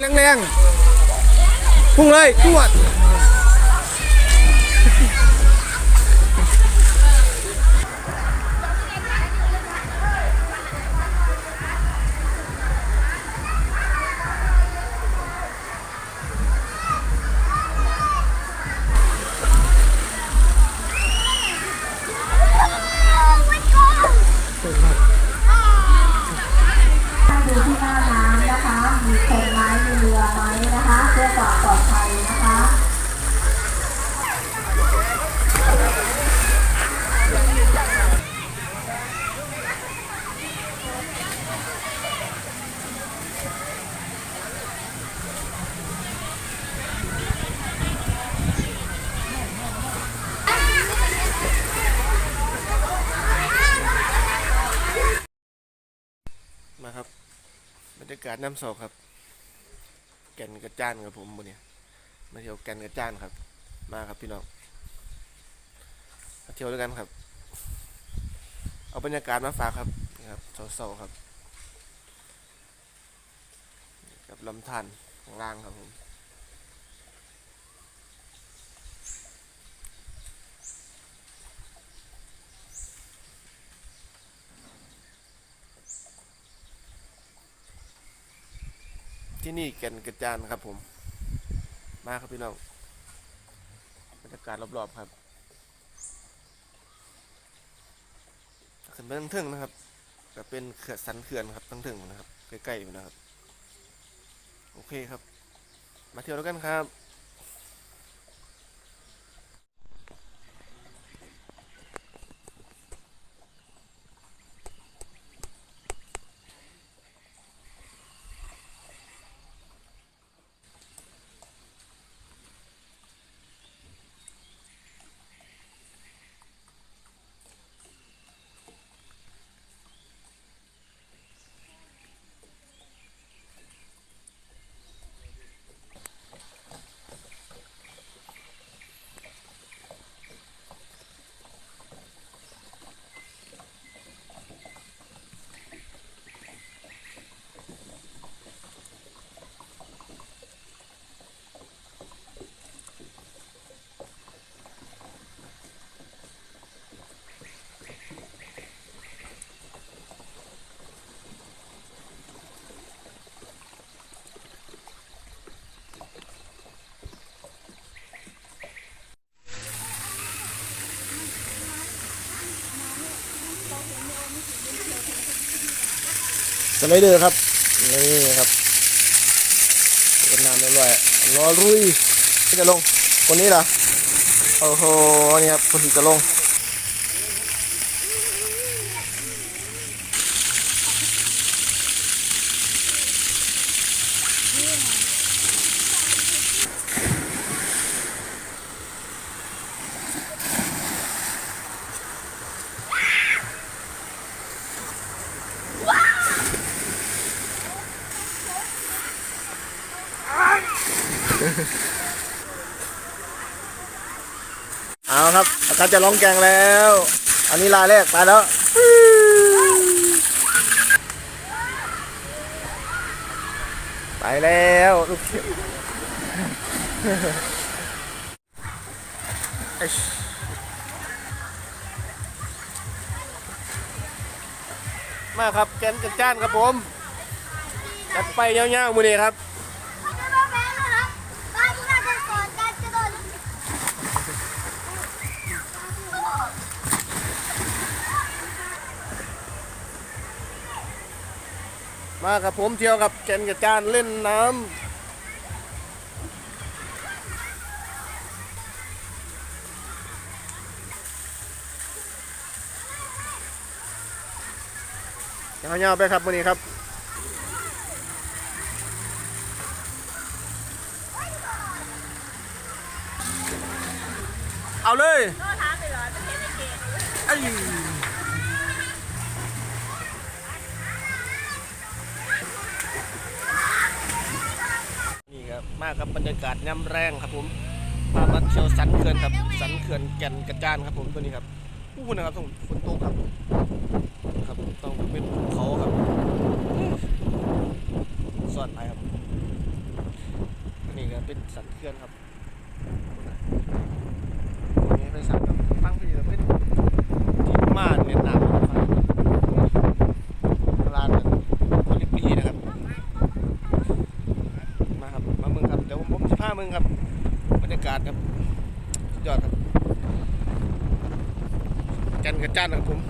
แรงๆพุ่งเลยจวด กาศน้ำสอกครับ แก่นกระจ้านครับผมวันนี้มาเที่ยวแก่นกระจ้านครับ มาครับพี่น้องมาเที่ยวด้วยกันครับ เอาบรรยากาศมาฝากครับนี่ครับเศร้าๆครับ กับลำธารข้างล่างครับผม ที่นี่แก่นกระจานครับผม มาครับพี่น้องบรรยากาศรอบๆครับขึ้นไปทั้งทึ่งนะครับก็เป็นเขื่อนสันเขื่อนครับทั้งทึ่งนะครับใกล้ๆอยู่นะครับ โอเคครับ มาเที่ยวแล้วกันครับ ไลเดอร์ครับ นี่ครับกันน้ำเรียบร้อยรอรุยที่จะลงคนนี้ล่ะโอ้โหนี่ครับคนที่จะลง เอาครับอากาศจะร้องแกงแล้ว อันนี้ลาแรกไปแล้วไปแล้วลูกเขียวไอ้ชมาครับแกนจัดจ้านครับผมจัดไปเงี้ยวๆมือนี้ครับ มากับผมเที่ยวกับแกนกับจานเล่นน้ำยาวๆไปครับวันนี้ครับเอาเลยไอ้นี่ครับมากับบรรยากาศย่ำแรงครับผมมามาเที่ยวสันเขื่อนครับ สันเขื่อนแก่นกระจานครับผมตัวนี้ครับอู้นะครับต้องฝนตกครับ ครับต้องเป็นภูเขาครับสอดไปครับนี่นะเป็นสันเขื่อนครับนี่ไปสั่งครับฟังพี่แล้วเป็นที่มาเวียดนามนะครับร้านนั้นโอลิมปีนะครับ มาครับ มาเมืองครับ เดี๋ยวผมผมจะพาเมือง ครับบรรยากาศครับสุดยอดครับแกันกระจ้านครับผม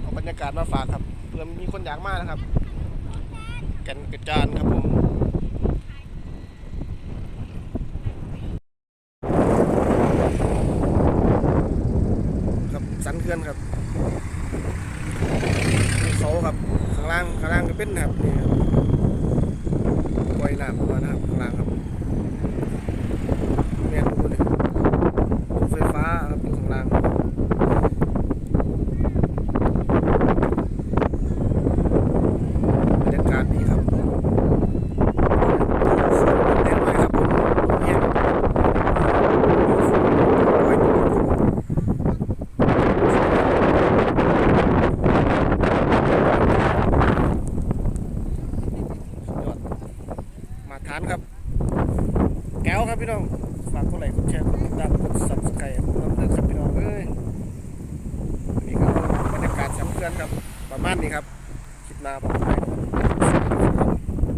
เอาบรรยากาศมาฝากครับเพื่อมีคนอยากมากนะครับกันกระจานครับผมครับสันเขื่อนครับเขาครับข้างล่างข้างล่างก็เป็นนะครับนี่ครับ ปล่อยน้ำมานะครับข้างล่างครับแม่นดูเลยรถไฟฟ้าครับอยู่ข้างล่าง บรรยากาศดีครับเด่นเลยครับผมเนี่ยโอ้ยสุดยอดมาทานครับ แก้ วครับพี่น้อง ฝากกดไลค์กดแชร์กดติดตามกดซับสไครต์ผมน้ำเลือกครับพี่น้องเอ้ยนี่ครับบรรยากาศสำคัญครับ ประมาณนี้ครับ คลิปหน้าผมไป